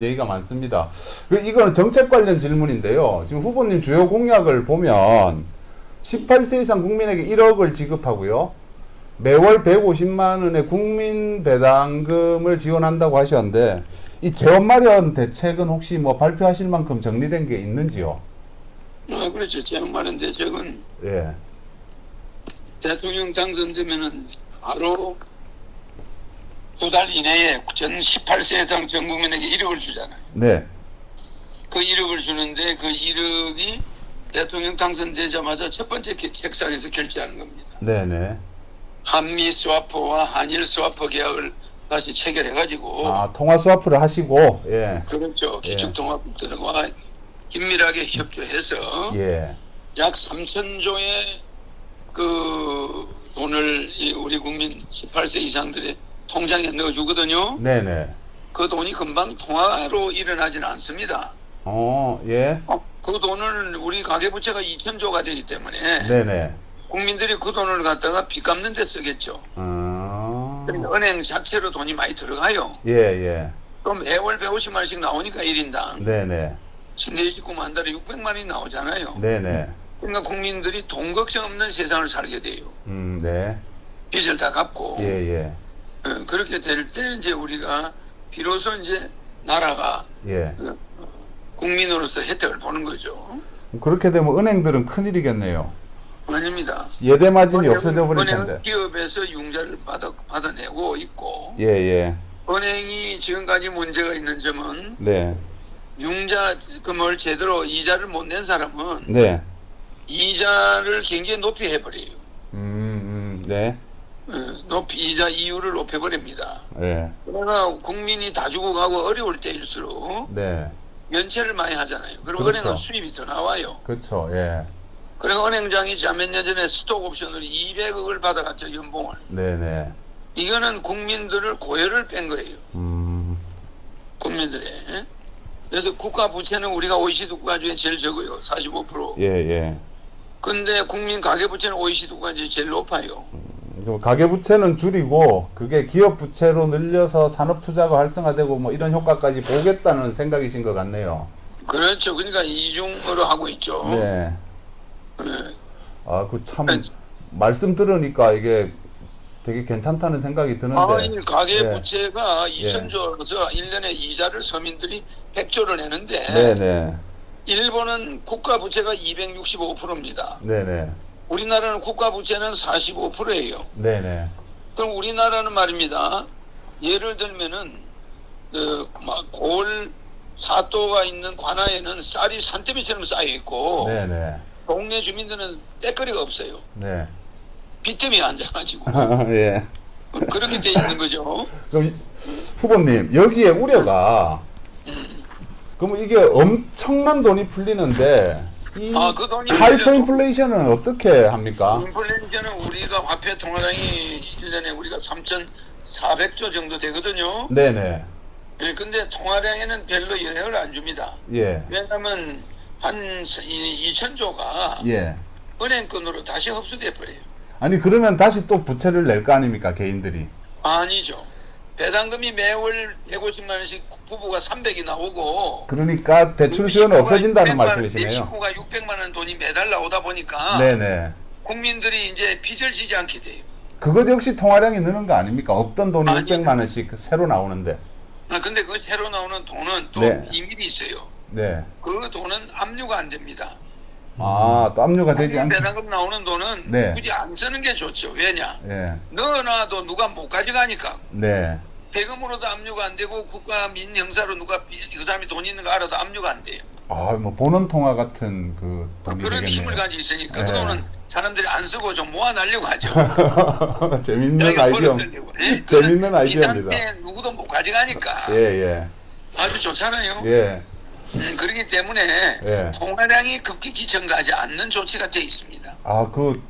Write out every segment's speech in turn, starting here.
얘기가 많습니다. 그 이거는 정책 관련 질문인데요. 지금 후보님 주요 공약을 보면 18세 이상 국민에게 1억을 지급하고요. 매월 150만 원의 국민 배당금을 지원한다고 하셨는데 이 재원 마련 대책은 혹시 뭐 발표하실 만큼 정리된 게 있는지요? 아, 그렇죠. 제가 말한 대책은 예. 대통령 당선되면은 바로 두 달 이내에 전 18세 이상 전 국민에게 1억을 주잖아요. 네. 그 1억을 주는데 그 1억이 대통령 당선되자마자 첫 번째 개- 책상에서 결제하는 겁니다. 네, 네. 한미 스와퍼와 한일 스와퍼 계약을 다시 체결해가지고 아, 통화 스와프를 하시고 예. 그렇죠. 기축 통화국들과 긴밀하게 협조해서 예. 약 3천조의 그 돈을 이 우리 국민 18세 이상들의 통장에 넣어주거든요. 네, 네. 그 돈이 금방 통화로 일어나지는 않습니다. 어, 예. 그 돈을 우리 가계부채가 2천조가 되기 때문에 네, 네. 국민들이 그 돈을 갖다가 빚 갚는 데 쓰겠죠. 아. 그러니까 은행 자체로 돈이 많이 들어가요. 예, 예. 그럼 매월 150만 원씩 나오니까 1인당 네, 네. 신내 식구만 한 달에 600만 원이 나오잖아요. 네, 네. 그러니까 국민들이 돈 걱정 없는 세상을 살게 돼요. 음, 네. 빚을 다 갚고 예, 예. 어, 그렇게 될 때 이제 우리가 비로소 이제 나라가 예. 국민으로서 혜택을 보는 거죠. 그렇게 되면 은행들은 큰 일이겠네요. 아닙니다. 예대 마진이 은행- 없어져 버릴 텐데. 기업에서 융자를 받아, 받아내고 있고 예, 예. 은행이 지금까지 문제가 있는 점은 네. 융자금을 제대로 이자를 못 낸 사람은 네. 이자를 굉장히 높이 해버려요. 음, 음, 네. 어, 높이 이자 이율을 높여버립니다. 예. 그러나 국민이 다 주고 가고 어려울 때일수록 네. 연체를 많이 하잖아요. 그리고 그렇죠. 은행은 수입이 더 나와요. 그렇죠. 예. 그리고 은행장이 몇년 전에 스톡 옵션으로 200억을 받아갔죠 연봉을. 네, 네. 이거는 국민들을 고열을 뺀 거예요. 음. 국민들의. 그래서 국가 부채는 우리가 OECD 국가 중에 제일 적어요. 45%. 예, 예. 근데 국민 가계 부채는 OECD 국가 중에 제일 높아요. 그럼 가계 부채는 줄이고 그게 기업 부채로 늘려서 산업 투자가 활성화되고 뭐 이런 효과까지 보겠다는 생각이신 것 같네요. 그렇죠. 그러니까 이중으로 하고 있죠. 네. 네. 아, 그 참 말씀 들으니까 이게 되게 괜찮다는 생각이 드는데. 아니 가계 예. 부채가 2천조에서 1년에 이자를 서민들이 100조를 내는데 네, 네. 일본은 국가 부채가 265%입니다. 네, 네. 우리나라는 국가 부채는 45%예요. 네, 네. 그럼 우리나라는 말입니다. 예를 들면은 그막 고을 사또가 있는 관아에는 쌀이 산더미처럼 쌓여 있고 네, 네. 동네 주민들은 때거리가 없어요. 네. 빚더미에 앉아가지고 예. 그렇게 돼 있는 거죠. 그럼 이- 후보님 여기에 우려가 그러면 이게 엄청난 돈이 풀리는데 이 아, 그 돈이 하이퍼 인플레이션은 어떻게 합니까? 인플레이션은 우리가 화폐 통화량이 1년에 우리가 3,400조 정도 되거든요. 네네. 예, 근데 통화량에는 별로 영향을 안 줍니다. 예. 왜냐하면 한 2천조가 예. 은행권으로 다시 흡수돼 버려요. 아니 그러면 다시 또 부채를 낼 거 아닙니까 개인들이? 아니죠. 배당금이 매월 150만 원씩 부부가 300이 나오고 그러니까 대출 수요는 없어진다는 말씀이시네요. 식구가 600만 원 돈이 매달 나오다 보니까 네네. 국민들이 이제 빚을 지지 않게 돼요. 그것 역시 통화량이 느는 거 아닙니까? 없던 돈이 아니. 600만 원씩 새로 나오는데. 아, 근데 그 새로 나오는 돈은 또 네. 비밀이 있어요. 네. 그 돈은 압류가 안 됩니다. 아, 또 압류가 되지 않게. 배당금 나오는 돈은 네. 굳이 안 쓰는 게 좋죠. 왜냐? 예. 넣어놔도 누가 못 가져가니까. 네. 대금으로도 압류가 안 되고 국가 민 형사로 누가 빚- 그 사람이 돈 있는 거 알아도 압류가 안 돼요. 아, 뭐 보는 통화 같은 그 돈이 그런 되겠네요. 힘을 가지고 있으니까 네. 그 돈은 사람들이 안 쓰고 좀 모아내려고 하죠. 재밌는 아이디어. 예? 재밌는 아이디어입니다. 누구도 못 가져가니까 예, 예. 아주 좋잖아요. 예. 음, 그렇기 때문에 예. 통화량이 급격히 증가하지 않는 조치가 되어 있습니다. 아, 그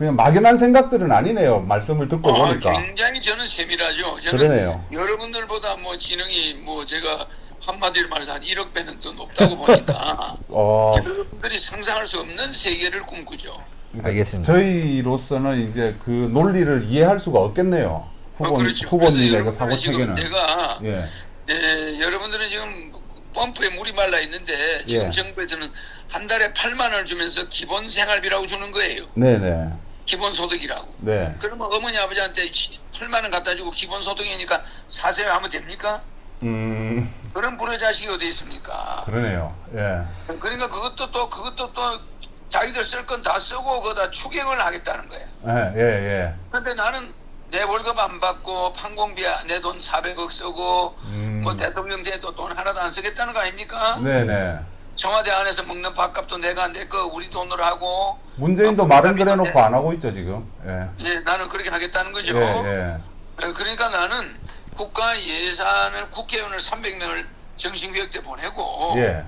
그냥 막연한 생각들은 아니네요. 말씀을 듣고 어, 보니까. 굉장히 저는 세밀하죠. 저는 그러네요. 여러분들보다 뭐 지능이 뭐 제가 한마디로 말해서 한 1억 배는 더 높다고 보니까 어, 여러분들이 상상할 수 없는 세계를 꿈꾸죠. 알겠습니다. 저희로서는 이제 그 논리를 이해할 수가 없겠네요. 후보, 어, 그렇죠. 후보님의 그 사고 체계는. 내가 예. 예, 여러분들은 지금 펌프에 물이 말라 있는데 지금 예. 정부에서는 한 달에 8만 원을 주면서 기본 생활비라고 주는 거예요. 네네. 기본 소득이라고. 네. 그러면 어머니 아버지한테 8만 원 갖다 주고 기본 소득이니까 사세요 하면 됩니까? 음, 그런 불효 자식이 어디 있습니까? 그러네요. 예. 그러니까 그것도 또 그것도 또 자기들 쓸 건 다 쓰고 거다 추경을 하겠다는 거야. 예, 예, 예. 근데 나는 내 월급 안 받고 판공비 내 돈 400억 쓰고 음, 뭐 대통령 때도 돈 하나도 안 쓰겠다는 거 아닙니까? 네 네. 청와대 안에서 먹는 밥값도 내가 내거 우리 돈으로 하고 문재인도 아, 말은 그러면 그래 놓고 안 하고 있죠, 지금. 예. 예, 나는 그렇게 하겠다는 거죠. 예, 예. 예, 그러니까 나는 국가 예산을 국회의원을 300명을 정신교육 때 보내고 예.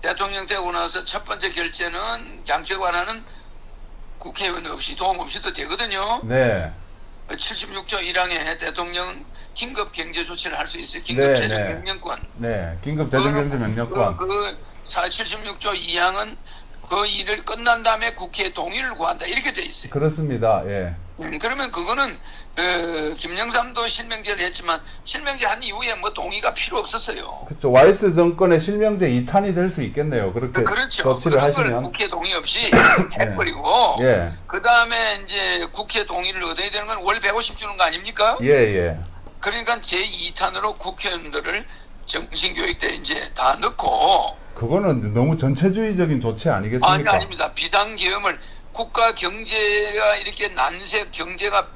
대통령 되고 나서 첫 번째 결제는 완화는 국회의원 없이 도움 없이도 되거든요. 네. 76조 1항에 대통령 긴급 경제 조치를 할 수 있어요. 긴급 네, 재정 네. 명령권. 네. 긴급 재정경제 명령권. 그, 그 76조 2항은 그 일을 끝난 다음에 국회에 동의를 구한다. 이렇게 돼 있어요. 그렇습니다. 예. 음, 그러면 그거는 어, 김영삼도 실명제를 했지만 실명제 한 이후에 뭐 동의가 필요 없었어요. 그렇죠. 와이스 정권의 실명제 2탄이 될 수 있겠네요. 그렇게 그렇죠. 조치를 하시면. 국회 동의 없이 해버리고 예. 그 다음에 이제 국회 동의를 얻어야 되는 건 월 150 주는 거 아닙니까? 예, 예. 그러니까 제 2탄으로 국회의원들을 정신교육 때 이제 다 넣고 그거는 너무 전체주의적인 조치 아니 아니겠습니까? 아닙니다. 비상계엄을 국가 경제가 이렇게 난세 경제가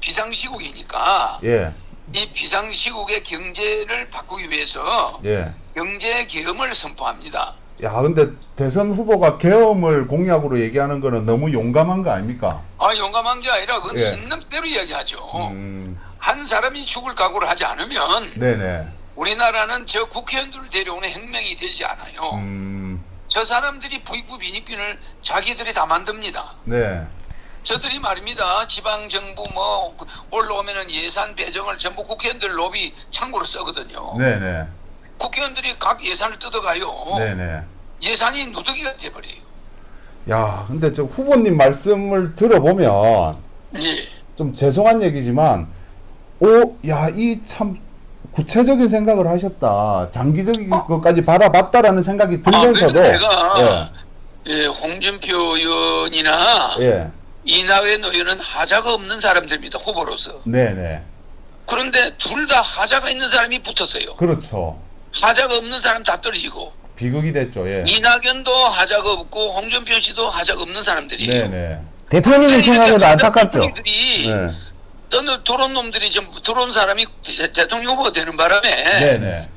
비상시국이니까 예. 이 비상시국의 경제를 바꾸기 위해서 예. 경제 계엄을 선포합니다. 야, 근데 대선 후보가 계엄을 공약으로 얘기하는 거는 너무 용감한 거 아닙니까? 아 용감한 게 아니라 그건 예. 신념대로 이야기하죠. 음, 한 사람이 죽을 각오를 하지 않으면 네네. 우리나라는 저 국회의원들을 데려오는 혁명이 되지 않아요. 음, 저 사람들이 부익부 빈익빈을 자기들이 다 만듭니다. 네. 저들이 말입니다. 지방 정부 뭐 올라오면은 예산 배정을 전부 국회의원들 로비 창고로 쓰거든요. 네네. 국회의원들이 각 예산을 뜯어가요. 네네. 예산이 누더기가 돼버려요. 야, 근데 저 후보님 말씀을 들어보면 예. 좀 죄송한 얘기지만, 오, 야, 이 참 구체적인 생각을 하셨다. 장기적인 것까지 바라봤다라는 생각이 들면서도, 아, 내가 예, 예, 홍준표 의원이나 예, 이낙연 의원은 하자가 없는 사람들입니다. 후보로서. 네네. 그런데 둘 다 하자가 있는 사람이 붙었어요. 그렇죠. 하자가 없는 사람 다 떨어지고 비극이 됐죠, 예. 이낙연도 하자가 없고 홍준표 씨도 하자가 없는 사람들이에요. 네네. 대표님의 생각에도 안타깝죠. 네. 떠는 들어온 놈들이 좀 들어온 사람이 대- 대통령 후보가 되는 바람에 네네.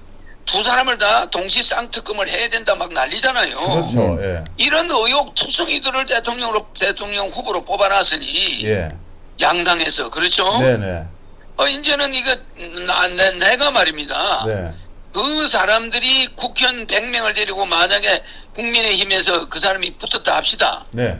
두 사람을 다 동시 쌍특검을 해야 된다 막 난리잖아요. 그렇죠, 음. 예. 이런 의혹 투성이들을 대통령으로 대통령 후보로 뽑아놨으니 예. 양당에서 그렇죠. 네네. 어 이제는 이거 나, 내, 내가 말입니다. 네. 그 사람들이 국회의원 100명을 데리고 만약에 국민의힘에서 그 사람이 붙었다 합시다. 네.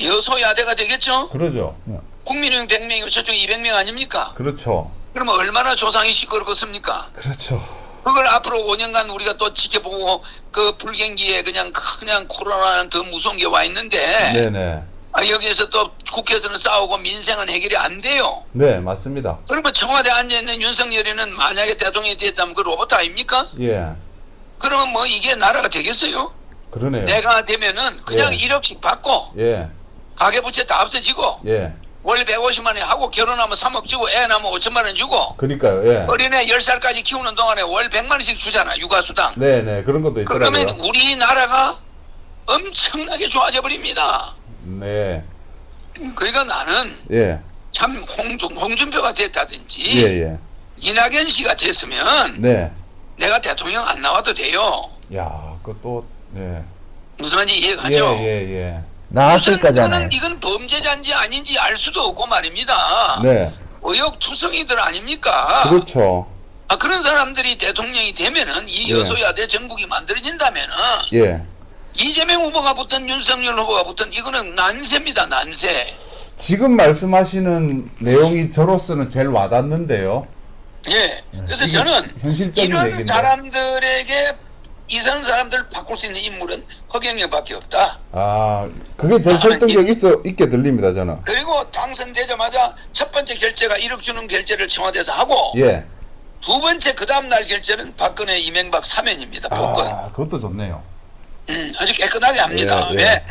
여소야대가 되겠죠? 그러죠. 국민의힘 100명이면 저쪽 200명 아닙니까? 그렇죠. 그러면 얼마나 조상이 시끄럽겠습니까? 그렇죠. 그걸 앞으로 5년간 우리가 또 지켜보고 그 불경기에 그냥 그냥 코로나는 더 무서운 게 와 있는데 네네. 아, 여기에서 또 국회에서는 싸우고 민생은 해결이 안 돼요. 네, 맞습니다. 그러면 청와대 앉아 있는 윤석열이는 만약에 대통령이 됐다면 그 로봇 아닙니까? 예. 그러면 뭐 이게 나라가 되겠어요? 그러네요. 내가 되면은 그냥 예. 1억씩 받고 예. 가계부채 다 없어지고 예. 월 150만 원 하고 결혼하면 3억 주고 애 낳으면 5천만 원 주고 그니까요. 예. 어린애 10살까지 키우는 동안에 월 100만 원씩 주잖아 육아수당 네 네. 그런 것도 그러면 있더라고요. 우리나라가 엄청나게 좋아져 버립니다 네. 그러니까 나는 예. 참 홍준, 홍준표가 됐다든지 예, 예. 이낙연 씨가 됐으면 네. 내가 대통령 안 나와도 돼요 야, 그것도, 예. 무슨 말인지 이해가죠? 예, 예, 예. 나왔을 우선 거잖아요. 이거는 이건 범죄자인지 아닌지 알 수도 없고 말입니다 네. 의혹 투성이들 아닙니까? 그렇죠. 아, 그런 사람들이 대통령이 되면은 이 예. 여소야대 정국이 만들어진다면은 예. 이재명 후보가 붙든 윤석열 후보가 붙든 이거는 난세입니다 난세. 지금 말씀하시는 내용이 저로서는 제일 와닿는데요. 예. 그래서 저는 현실적인 이런 얘기인데. 사람들에게 이런 사람들 바꿀 수 있는 인물은 허경영밖에 없다. 아, 그게 제일 아, 설득력 있어, 있게 들립니다, 저는. 그리고 당선되자마자 첫 번째 결제가 1억 주는 결제를 청와대에서 하고 예. 두 번째 그 다음 날 결제는 박근혜 이명박 사면입니다. 복권. 아, 그것도 좋네요. 음, 아주 깨끗하게 합니다. 예, 예. 왜?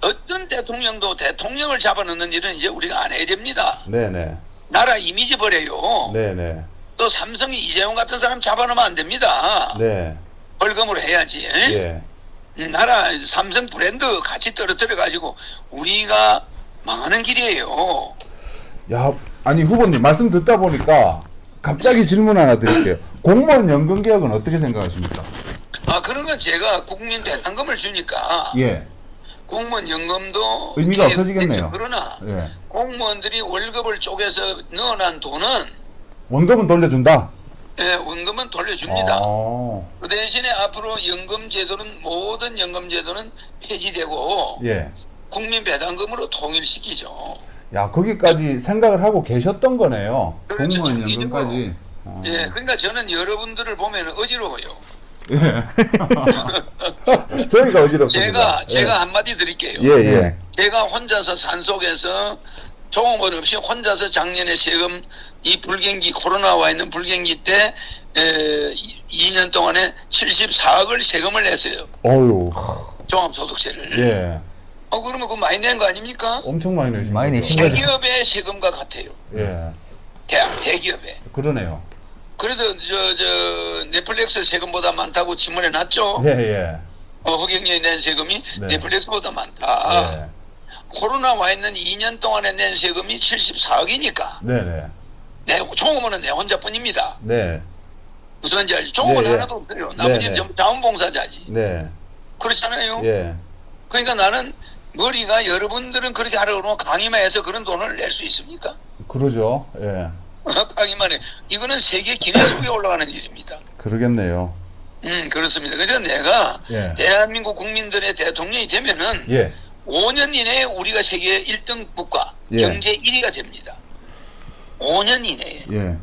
어떤 대통령도 대통령을 잡아넣는 일은 이제 우리가 안 해야 됩니다. 네 네. 나라 이미지 버려요. 네 네. 또 삼성이 이재용 같은 사람 잡아놓으면 안 됩니다. 네. 벌금으로 해야지. 예. 음, 나라 삼성 브랜드 같이 떨어뜨려 가지고 우리가 망하는 길이에요. 야, 아니 후보님 말씀 듣다 보니까 갑자기 질문 하나 드릴게요. 공무원 연금 개혁은 어떻게 생각하십니까? 아 그런 건 제가 국민 배상금을 주니까 예. 공무원 연금도 의미가 없어지겠네요. 그러나 예. 공무원들이 월급을 쪼개서 넣어놓은 돈은 원금은 돌려준다. 예, 원금은 돌려줍니다. 아, 그 대신에 앞으로 연금 제도는 모든 연금 제도는 폐지되고 예. 국민 배당금으로 통일시키죠. 야 거기까지 생각을 하고 계셨던 거네요. 그렇죠. 공무원 장기적으로. 연금까지. 아. 예, 그러니까 저는 여러분들을 보면 어지러워요. 예. 저희가 어지럽습니다. 제가 예. 제가 한마디 드릴게요. 예 예. 제가 혼자서 산 속에서 종업원 없이 혼자서 작년에 세금 이 불경기 코로나 와 있는 불경기 때 에, 2년 동안에 74억을 세금을 냈어요. 어유. 종합소득세를. 예. 어 그러면 그 많이 낸 거 아닙니까? 엄청 많이 내신 많이 거죠. 내신 거죠. 대기업의 세금과 같아요. 예. 대학 대기업에. 그러네요. 그래서 저 저 넷플릭스 세금보다 많다고 질문해 놨죠. 예 예. 어, 허경영이 낸 세금이 네. 넷플릭스보다 많다. 예. 코로나 와 있는 2년 동안에 낸 세금이 74억이니까 네네. 내 총무는 내 혼자뿐입니다. 네. 무슨 지 알지? 총무는 예, 예. 하나도 없어요. 나머지는 네, 네. 전부 자원봉사자지. 네. 그렇잖아요. 예. 그러니까 나는 머리가 여러분들은 그렇게 하라고 그러면 강의만 해서 그런 돈을 낼 수 있습니까? 그러죠. 예. 강의만 해. 이거는 세계 기내속에 올라가는 일입니다. 그러겠네요. 음, 그렇습니다. 그래서 내가 예. 대한민국 국민들의 대통령이 되면은 예. 5년 이내에 우리가 세계 1등 국가, 예. 경제 1위가 됩니다. 5년 이내에. 예.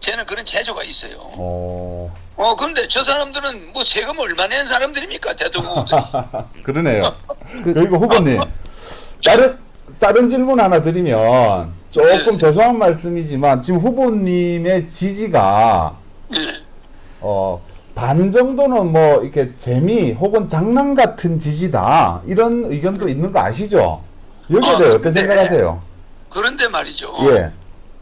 저는 그런 재조가 있어요. 어. 어, 그런데 저 사람들은 뭐 세금 얼마 낸 사람들입니까? 대통령들이. 그러네요. 그리고 후보님 다른 다른 질문 하나 드리면 조금 네. 죄송한 말씀이지만 지금 후보님의 지지가 예. 어, 반 정도는 뭐 이렇게 재미 혹은 장난 같은 지지다 이런 의견도 있는 거 아시죠? 여기에 아, 대해 어떻게 네. 생각하세요? 그런데 말이죠. 예.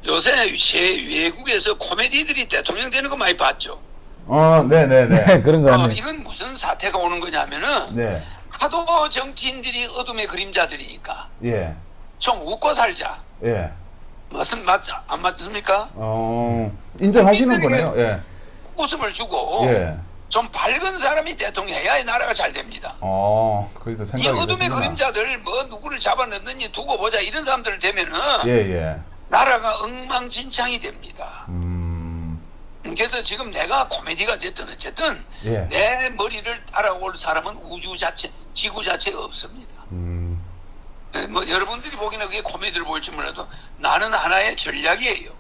요새 제 외국에서 코미디들이 대통령 되는 거 많이 봤죠. 어, 네네네. 그런 거 어, 같네. 이건 무슨 사태가 오는 거냐면은 네. 하도 정치인들이 어둠의 그림자들이니까 예. 좀 웃고 살자. 예. 맞습 맞죠? 안 맞습니까? 어, 인정하시는 거네요. 예. 웃음을 주고 예. 좀 밝은 사람이 대통령해야 이 나라가 잘 됩니다. 어, 거기서 이 생각이 어둠의. 그림자들 뭐 누구를 잡아냈느니 두고 보자 이런 사람들 되면은 예, 예. 나라가 엉망진창이 됩니다. 음. 그래서 지금 내가 코미디가 됐든 어쨌든 예. 내 머리를 따라올 사람은 우주 자체, 지구 자체가 없습니다. 음. 예, 뭐 여러분들이 보기에는 그게 코미디를 보일지 몰라도 나는 하나의 전략이에요.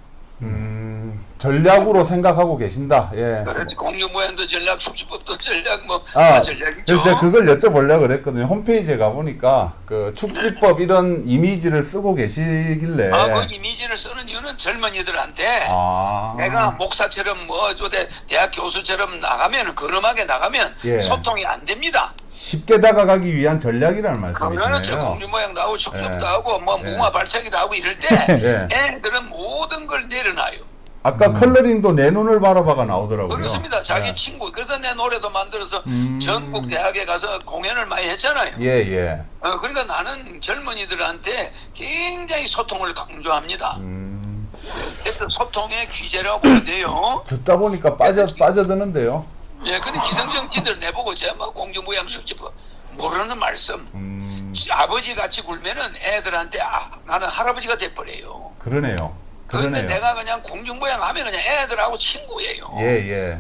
음. 전략으로 생각하고 계신다. 예. 그래서 공유 모양도 전략, 축지법도 전략, 뭐 아, 다 전략이죠. 제가 그걸 여쭤보려고 그랬거든요. 홈페이지에 가보니까 그 축지법 이런 이미지를 쓰고 계시길래. 아, 그 이미지를 쓰는 이유는 젊은이들한테 네. 아. 내가 목사처럼 뭐 저대 대학 교수처럼 나가면 걸음하게 나가면 예. 소통이 안 됩니다. 쉽게 다가가기 위한 전략이라는 말씀이시네요. 공유 모양 나오고 축적도 예. 하고 뭐 예. 무화 발차기도 하고 이럴 때 예. 애들은 모든 걸 내려놔요. 아까 컬러링도 내 눈을 바라봐가 나오더라고요. 그렇습니다. 자기 예. 친구. 그래서 내 노래도 만들어서 음. 전국 대학에 가서 공연을 많이 했잖아요. 예, 예. 어, 그러니까 나는 젊은이들한테 굉장히 소통을 강조합니다. 음. 그래서 소통의 귀재라고 보면 돼요. 듣다 보니까 빠져 빠져드는데요. 예, 근데 기성정치인들 내보고 제가 뭐 공주무양식집 모르는 말씀. 음. 아버지 같이 굴면은 애들한테 아, 나는 할아버지가 돼버려요. 그러네요. 그런데. 내가 그냥 공중부양 하면 그냥 애들하고 친구예요. 예, 예.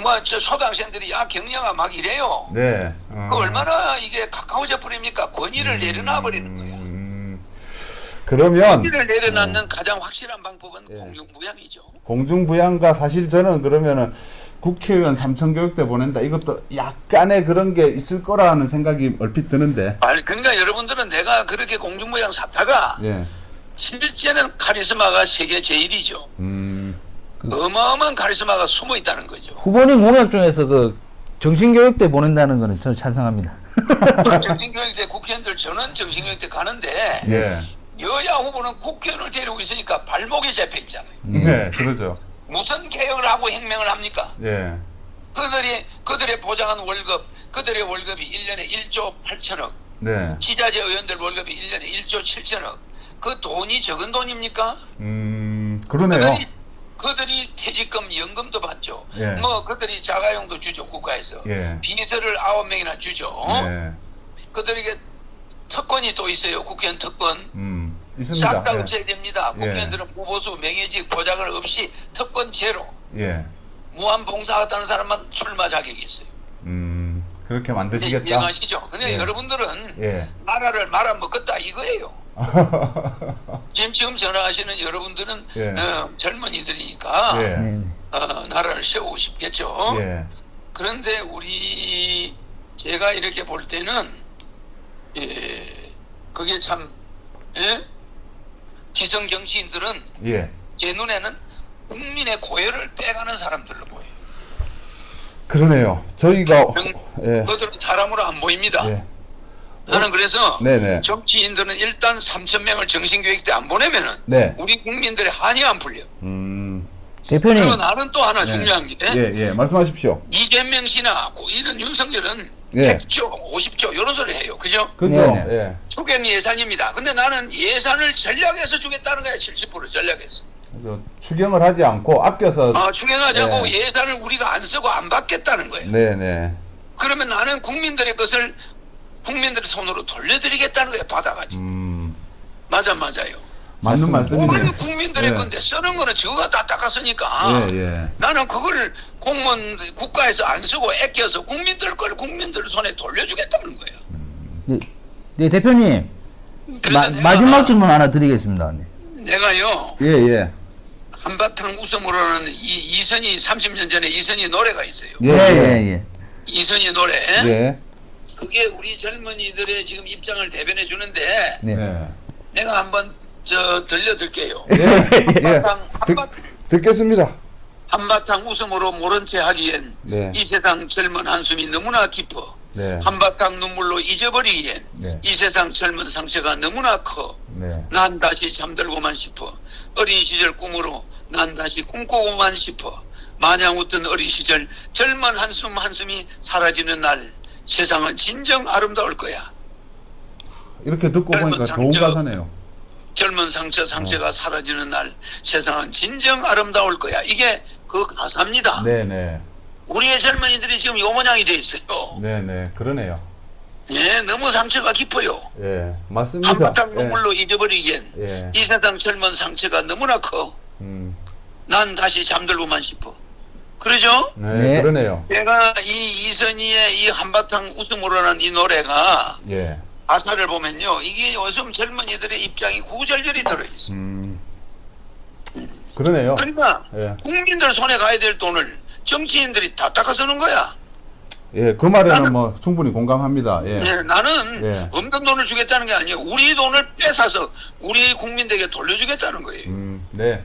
뭐저 초등학생들이 야 경영아 막 이래요. 네. 어. 그 얼마나 이게 가까워져 버립니까? 권위를 내려놔 버리는 거야. 음. 그러면 권위를 내려놓는 가장 확실한 방법은 예. 공중부양이죠. 공중부양과 사실 저는 그러면은 국회의원 삼천교육대 보낸다 이것도 약간의 그런 게 있을 거라는 생각이 얼핏 드는데 아니 그러니까 여러분들은 내가 그렇게 공중부양 사다가 예. 실제는 카리스마가 세계 제일이죠. 음 어마어마한 카리스마가 숨어 있다는 거죠. 후보님 공약 중에서 그 정신교육대 보낸다는 거는 저는 찬성합니다. 정신교육대 국회의원들 저는 정신교육대 가는데 예. 여야 후보는 국회의원을 데리고 있으니까 발목에 잡혀 있잖아요. 네, 그러죠. 무슨 개혁을 하고 행명을 합니까? 예. 그들이 그들의 보장한 월급, 그들의 월급이 1년에 1조 8천억, 네. 지자체 의원들 월급이 1년에 1조 7천억. 그 돈이 적은 돈입니까? 음, 그러네요. 그들이, 그들이 퇴직금, 연금도 받죠. 예. 뭐 그들이 자가용도 주죠 국가에서. 예. 비서를 아홉 명이나 주죠. 네. 그들에게 특권이 또 있어요. 국회의원 특권. 음, 있습니다. 싹 다 예. 없애야 됩니다. 국회의원들은 무보수, 명예직, 보장을 없이 특권 제로. 예. 무한 봉사하다는 사람만 출마 자격이 있어요. 음, 그렇게 이제 만드시겠다. 이해가시죠? 근데 예. 여러분들은 예. 나라를 말아먹었다 이거예요. 지금 지금 전화하시는 여러분들은 예. 어, 젊은이들이니까 예. 네, 네. 어, 나라를 세우고 싶겠죠. 예. 그런데 우리 제가 이렇게 볼 때는 예, 그게 참 예? 지성 정치인들은 예. 제 눈에는 국민의 고열을 빼가는 사람들로 보여요. 그러네요. 저희가 정- 예. 그들은 사람으로 안 보입니다. 예. 나는 그래서 네네. 정치인들은 일단 3천 명을 정신교육대 안 보내면은 네. 우리 국민들의 한이 안 풀려. 음. 대표님, 그리고 나는 또 하나 네. 중요한 게 예, 예. 말씀하십시오. 이재명 씨나 고- 이런 윤석열은 예. 100조, 50조 이런 소리 해요. 그죠? 그죠? 네네. 예. 추경 예산입니다. 근데 나는 예산을 전략해서 주겠다는 거야. 70% 전략해서. 그래서 추경을 하지 않고 아껴서 아, 추경하자고 네. 예산을 우리가 안 쓰고 안 받겠다는 거예요. 네, 네. 그러면 나는 국민들의 것을 국민들의 손으로 돌려드리겠다는 거예요. 받아가지고. 음. 맞아, 맞아요. 맞는. 말씀이네요. 우리 국민들의 예. 건데 쓰는 거는 저가 다 닦았으니까 예, 예. 나는 그거를 공무원 국가에서 안 쓰고 아껴서 국민들 걸 국민들 손에 돌려주겠다는 거예요. 네, 네, 대표님 그래서 마, 내가, 마지막 질문 하나 드리겠습니다. 네. 내가요 예, 예. 한바탕 웃음으로는 이 이선희 30년 전에 이선희 노래가 있어요. 예, 예, 예. 예, 예. 이선희 노래. 예. 그게 우리 젊은이들의 지금 입장을 대변해 주는데 네. 예. 내가 한번 저 들려드릴게요. 예. 예. 한바탕, 듣, 한바, 듣겠습니다. 한바탕 웃음으로 모른 채 하기엔 네. 이 세상 젊은 한숨이 너무나 깊어. 네. 한바탕 눈물로 잊어버리기엔 네. 이 세상 젊은 상처가 너무나 커. 네. 난 다시 잠들고만 싶어. 어린 시절 꿈으로 난 다시 꿈꾸고만 싶어. 마냥 웃던 어린 시절 젊은 한숨 한숨이 사라지는 날 세상은 진정 아름다울 거야. 이렇게 듣고 보니까 좋은 상처. 가사네요. 젊은 상처 상처가 사라지는 날 세상은 진정 아름다울 거야. 이게 그 가사입니다. 네, 네. 우리의 젊은이들이 지금 요 모양이 돼 있어요. 네, 네. 그러네요. 예, 너무 상처가 깊어요. 예. 맞습니다. 한바탕 예. 눈물로 잊어버리기엔 예. 이 세상 젊은 상처가 너무나 커. 음. 난 다시 잠들고만 싶어. 그러죠? 네, 네. 그러네요. 내가 이 이선희의 이 한바탕 웃음으로라는 이 노래가 예. 가사를 보면요. 이게 요즘 젊은이들의 입장이 구절절이 들어있어. 음. 그러네요. 그러니까 예. 국민들 손에 가야 될 돈을 정치인들이 다 닦아 쓰는 거야. 예, 그 말에는 뭐 충분히 공감합니다. 예. 예, 나는 예. 없는 돈을 주겠다는 게 아니에요. 우리 돈을 뺏어서 우리 국민들에게 돌려주겠다는 거예요. 음, 네.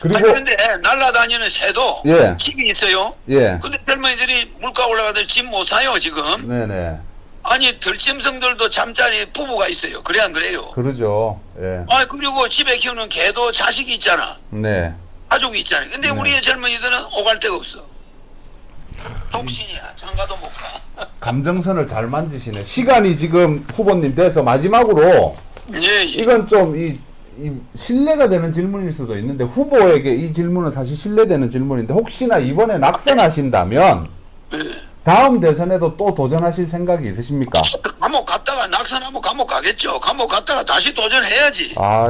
아니, 그리고 그런데 날라다니는 새도 예. 집이 있어요. 예. 근데 젊은이들이 물가 올라가들 집못 사요 지금. 네, 네. 아니 들짐승들도 잠자리 부부가 있어요. 그래 안 그래요? 그러죠. 예. 아 그리고 집에 키우는 개도 자식이 있잖아. 네. 가족이 있잖아요. 근데 네. 우리의 젊은이들은 오갈 데가 없어. 독신이야. 장가도 못 가. 감정선을 잘 만지시네. 시간이 지금 후보님 돼서 마지막으로 예, 예. 이건 좀 이, 이 신뢰가 되는 질문일 수도 있는데 후보에게 이 질문은 사실 신뢰되는 질문인데 혹시나 이번에 낙선하신다면 예. 다음 대선에도 또 도전하실 생각이 있으십니까? 감옥 갔다가 낙선하면 감옥 가겠죠. 감옥 갔다가 다시 도전해야지. 아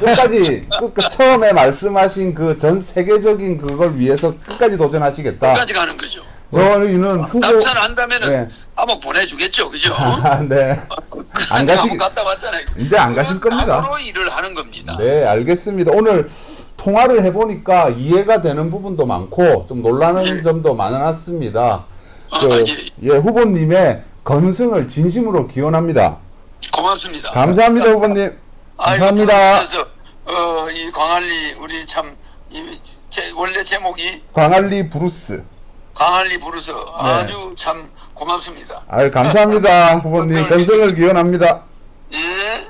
끝까지 끝, 끝 처음에 말씀하신 그 전 세계적인 그걸 위해서 끝까지 도전하시겠다. 끝까지 가는 거죠. 저희는 후보 낙선한다면은 네. 감옥 보내주겠죠. 그죠? 아, 네. 안 가시 감옥 갔다 왔잖아요. 이제 안 가실 겁니다. 낙으로 일을 하는 겁니다. 네, 알겠습니다. 오늘 통화를 해보니까 이해가 되는 부분도 많고 좀 놀라는 네. 점도 많았습니다. 아, 그, 예. 예, 후보님의 건승을 진심으로 기원합니다. 고맙습니다. 감사합니다, 후보님. 아이고, 감사합니다. 그래서 어, 이 광안리 우리 참 이, 제 원래 제목이 광안리 브루스. 강할리 부르서 아주 참 고맙습니다. 아유 감사합니다 후보님 건승을 기원합니다. 예.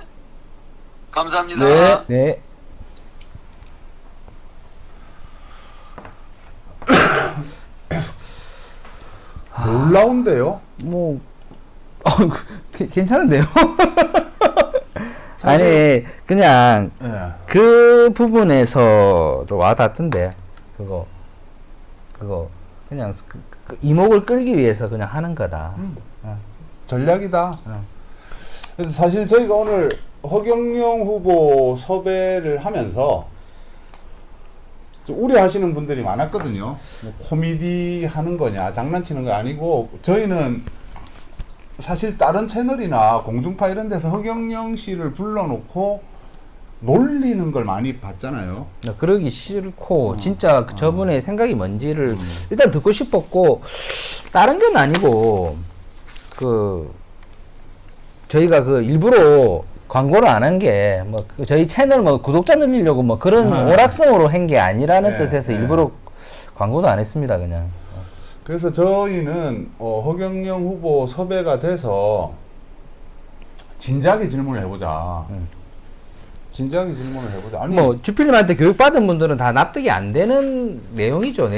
감사합니다. 네. 네. 놀라운데요. 뭐 어, 그, 괜찮은데요? 아니 그냥 예. 그 부분에서 좀 와닿던데 그거 그거 그냥 그, 그 이목을 끌기 위해서 그냥 하는 거다. 어. 전략이다. 어. 그래서 사실 저희가 오늘 허경영 후보 섭외를 하면서 좀 우려하시는 분들이 많았거든요. 뭐 코미디 하는 거냐, 장난치는 거 아니고 저희는 사실 다른 채널이나 공중파 이런 데서 허경영 씨를 불러놓고 놀리는 걸 많이 봤잖아요. 그러기 싫고 진짜 그 저분의 생각이 뭔지를 일단 듣고 싶었고 다른 건 아니고 그 저희가 그 일부러 광고를 안 한 게 뭐 저희 채널 뭐 구독자 늘리려고 뭐 그런 아. 오락성으로 한 게 아니라는 네, 뜻에서 네. 일부러 광고도 안 했습니다 그냥 그래서 저희는 어, 허경영 후보 섭외가 돼서 진지하게 질문을 해보자. 음. 진지하게 질문을 해보자. 아니 뭐 주필님한테 교육 받은 분들은 다 납득이 안 되는 내용이죠